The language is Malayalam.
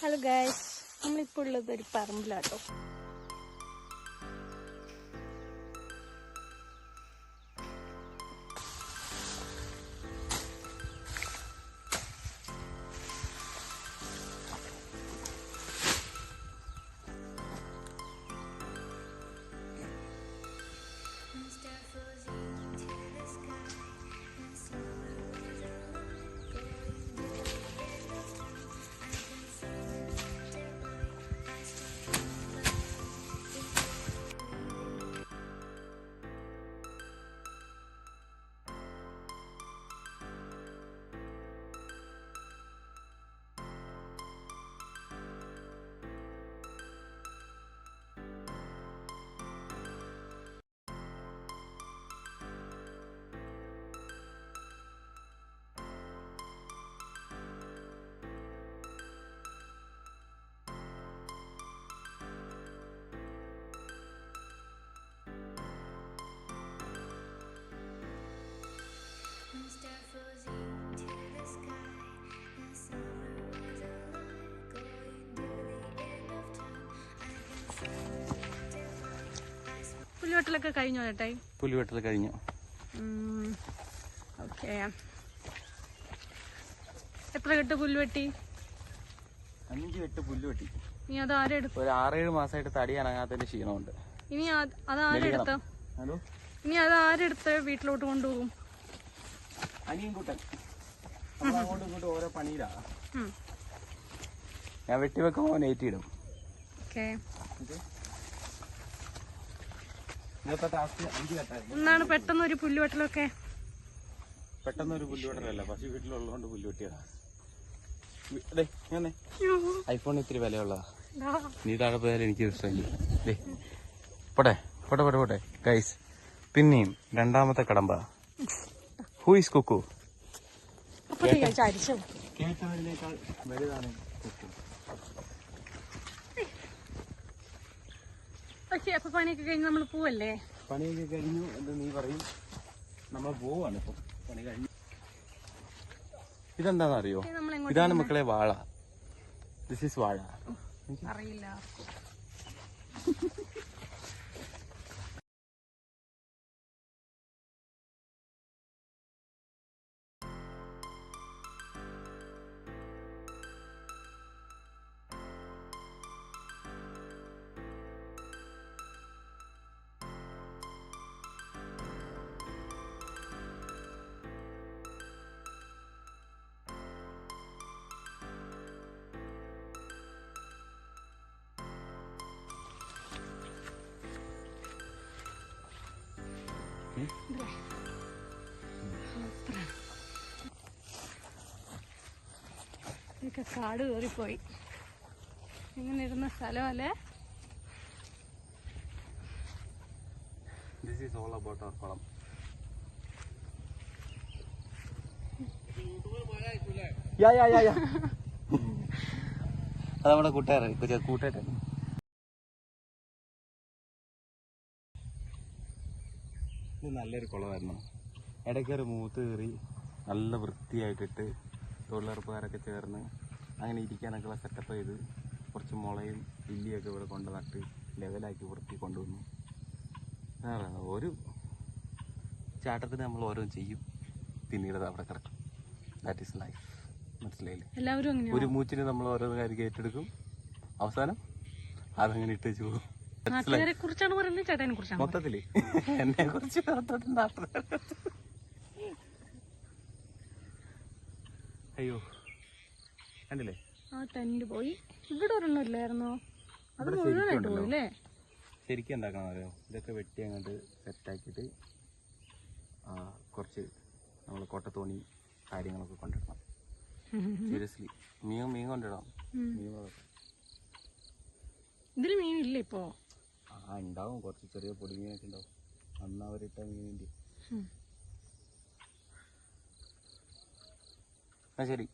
ഹലോ ഗൈസ് നമ്മളിപ്പോൾ ഉള്ളത് ഒരു പറമ്പിലാട്ടോ. പുല്ലുവെട്ടലൊക്കെ കഴിഞ്ഞോ ചേട്ടായി? പുലിവെട്ടൽ കഴിഞ്ഞു. ഓക്കെ. എത്ര കെട്ട് പുല്ലുവെട്ടി അഞ്ചു കെട്ട് പുല്ലുവെട്ടി ഇനി അത് ആരെടുത്തു ഒരു ആറേഴ് മാസമായിട്ട് തടി അനങ്ങാത്തതിന്റെ ക്ഷീണമുണ്ട്. ഇനി അത് ആരെടുത്ത ഇനി അത് ആരെടുത്ത് വീട്ടിലോട്ട് കൊണ്ടുപോകും? അനിയൻകുട്ടൻ. അങ്ങോട്ടും ഇങ്ങോട്ടും ഓരോ പണിയിലാ. ഞാൻ വെട്ടിവെക്കുമ്പോൾ നെയ്റ്റിടും ഓക്കെ. എന്നാണ് പെട്ടെന്ന് ഒരു പുല്ലുവെട്ടലൊക്കെ പെട്ടെന്ന് ഒരു പുല്ലുവെട്ടലല്ല പശു വീട്ടിലുള്ളതുകൊണ്ട് പുല്ലുവെട്ടിയതാ. ഐഫോൺ ഇത്തിരി വിലയുള്ളതാ. നീ താഴെ പോയാൽ എനിക്ക് ഇഷ്ടമായി പോട്ടെ പോട്ടെ പോട്ടെ പോട്ടെ. ഗൈസ് പിന്നെയും രണ്ടാമത്തെ കടമ്പ. ഹൂ ഇസ് കുക്കു കേട്ടതിനേക്കാൾ വലുതാണ് കുക്കു ഓക്കെ അപ്പൊ പണിയൊക്കെ കഴിഞ്ഞ് നമ്മൾ പോവല്ലേ? പണിയൊക്കെ കഴിഞ്ഞു എന്ന് നീ പറയും. നമ്മൾ പോവാണ് ഇപ്പൊ. പണി കഴിഞ്ഞു. ഇതെന്താണെന്ന് അറിയോ ഇതാണ് മക്കളെ വാഴ. ദിസ് ഈസ് വാഴ. അറിയില്ല ഇതൊക്കെ കാട് കയറിപ്പോയി. ഇങ്ങനെ ഇരുന്ന സ്ഥലമല്ലേ? This is all about our farm. Yeah yeah yeah yeah അത് നമ്മുടെ കൂട്ടുകാരൻ ഇത് നല്ലൊരു കുളമായിരുന്നു. ഇടയ്ക്ക് ഒരു മൂത്ത് കയറി നല്ല വൃത്തിയായിട്ടിട്ട് തൊഴിലുറപ്പുകാരൊക്കെ ചേർന്ന് അങ്ങനെ ഇരിക്കാനൊക്കെയുള്ള സെറ്റപ്പ് ചെയ്ത് കുറച്ച് മുളയും ഇല്ലിയൊക്കെ ഇവിടെ കൊണ്ട് നട്ട് ലെവലാക്കി വൃത്തി കൊണ്ടുവന്നു. ഒരു ചാട്ടത്തിന് നമ്മൾ ഓരോന്നും ചെയ്യും. പിന്നീട് അവിടെ കിടക്കും. ദാറ്റ് ഈസ് ലൈഫ് മനസ്സിലായില്ലേ? ഒരു മൂച്ചിന് നമ്മൾ ഓരോ കാര്യം ഏറ്റെടുക്കും അവസാനം അതങ്ങനെ ഇട്ടേച്ച് പോകും. നാട്ടുകാരെ കുറിച്ചാണ് പറയുന്നത് ചേട്ടനെ കുറിച്ചാണ് മൊത്തത്തിൽ. എന്നെ കുറിച്ച് മൊത്തത്തിൽ നാട്ടുകാരെ. അയ്യോ. കണ്ടില്ലേ? ആ ടെന്റ് പോയി. ഇവിടെ ഒരെണ്ണം ഇല്ലായിരുന്നോ? അത് മുഴുവനായിട്ട് ശരിക്കുണ്ടല്ലോ. പോയി അല്ലേ ശരിക്കും എന്താക്കണം അറിയോ? ഇതൊക്കെ വെട്ടി അങ്ങോട്ട് സെറ്റാക്കിയിട്ട് കുറച്ച് നമ്മൾ കൊട്ടത്തോണി കാര്യങ്ങളൊക്കെ കൊണ്ടിടണം. സീരിയസ്ലി മീൻ മീൻ കൊണ്ടിടണം. മീൻ. ഇതിൽ മീനില്ല ഇപ്പോ? ആ ഉണ്ടാവും കുറച്ച് ചെറിയ പൊടിമീനൊക്കെ ഉണ്ടാവും അന്ന് അവരിട്ട മീനിന്റെ ശരി.